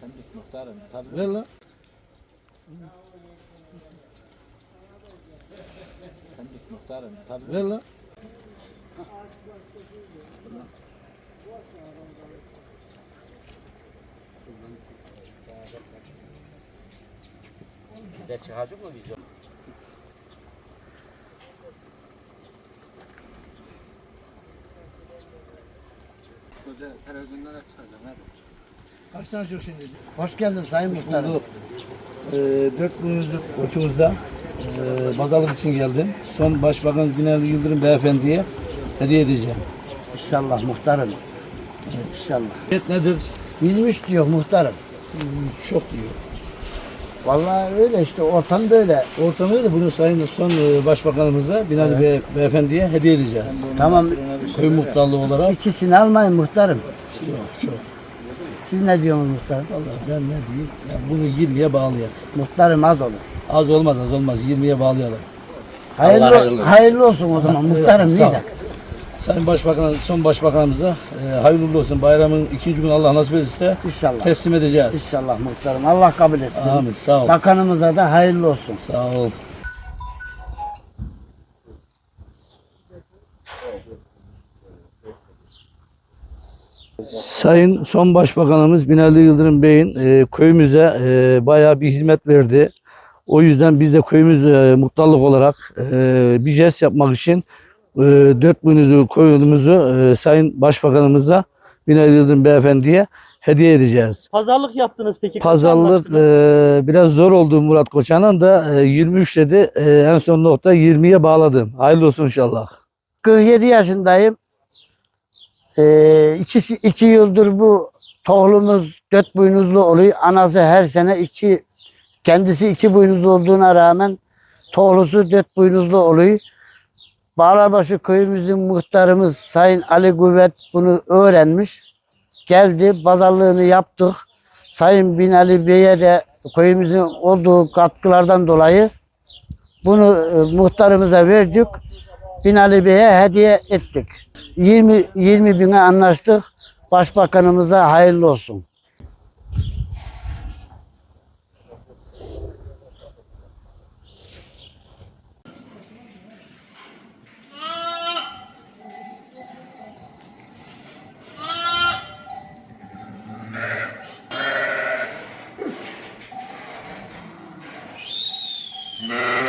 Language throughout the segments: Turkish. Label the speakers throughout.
Speaker 1: Sen git muhtarım. Tabii.
Speaker 2: Ver lan.
Speaker 1: Sen
Speaker 3: çıkacak mı vizyon?
Speaker 1: Televizyonlara çıkacaksın hadi.
Speaker 2: Kaç tane çok şimdi?
Speaker 4: Hoş geldin Sayın.
Speaker 2: Bulduk. Ee, dört boyuzluk koçumuza e, pazarlık için geldim. Son Başbakan Binali Yıldırım Beyefendi'ye hediye edeceğim.
Speaker 4: İnşallah muhtarım. İnşallah.
Speaker 2: Evet nedir?
Speaker 4: 23 diyor muhtarım.
Speaker 2: Çok diyor.
Speaker 4: Vallahi öyle işte ortam böyle.
Speaker 2: Ortamı da bunu sayın son e, Başbakanımıza Binali Bey, Beyefendi'ye hediye edeceğiz.
Speaker 4: Tamam
Speaker 2: Köy muhtarlığı olarak.
Speaker 4: ikisini almayın muhtarım.
Speaker 2: Yok çok.
Speaker 4: Siz ne diyorsunuz muhtarım?
Speaker 2: Vallahi ben ne diyeyim? Ya bunu 20'ye bağlayalım.
Speaker 4: Muhtarım az olur.
Speaker 2: Az olmaz az olmaz 20'ye bağlayalım.
Speaker 4: Hayırlı,
Speaker 3: hayırlı
Speaker 4: hayırlı,
Speaker 3: olsun.
Speaker 4: olsun o zaman muhtarım.
Speaker 2: Sağ ol. Sayın Başbakan, son Başbakanımıza e, hayırlı uğurlu olsun. Bayramın ikinci günü Allah nasip ederse
Speaker 4: İnşallah.
Speaker 2: teslim edeceğiz.
Speaker 4: İnşallah muhtarım. Allah kabul etsin.
Speaker 2: Amin. Sağ ol.
Speaker 4: Bakanımıza da hayırlı olsun.
Speaker 2: Sağ ol. Sayın son başbakanımız Binali Yıldırım Bey'in e, köyümüze e, bayağı bir hizmet verdi. O yüzden biz de köyümüz e, muhtarlık olarak e, bir jest yapmak için dört boynuzlu koyunumuzu e, Sayın Başbakanımıza Binali Yıldırım Beyefendi'ye hediye edeceğiz.
Speaker 5: Pazarlık yaptınız peki?
Speaker 2: Pazarlık e, biraz zor oldu Murat Koçan'ın da e, 23 dedi. E, en son nokta 20'ye bağladım. Hayırlı olsun inşallah.
Speaker 4: 47 yaşındayım. Ee, iki, iki yıldır bu tohumumuz dört boynuzlu oluyor. Anası her sene iki, kendisi iki boynuzlu olduğuna rağmen tohlusu dört boynuzlu oluyor. Bağlarbaşı köyümüzün muhtarımız Sayın Ali Kuvvet bunu öğrenmiş. Geldi, pazarlığını yaptık. Sayın Binali Bey'e de köyümüzün olduğu katkılardan dolayı bunu e, muhtarımıza verdik. Binali Bey'e hediye ettik. 20 20 bine anlaştık. Başbakanımıza hayırlı olsun.
Speaker 6: No.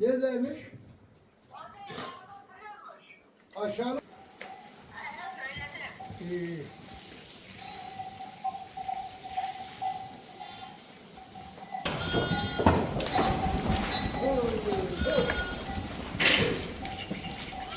Speaker 6: Neredeymiş? Aşağıda. Ee,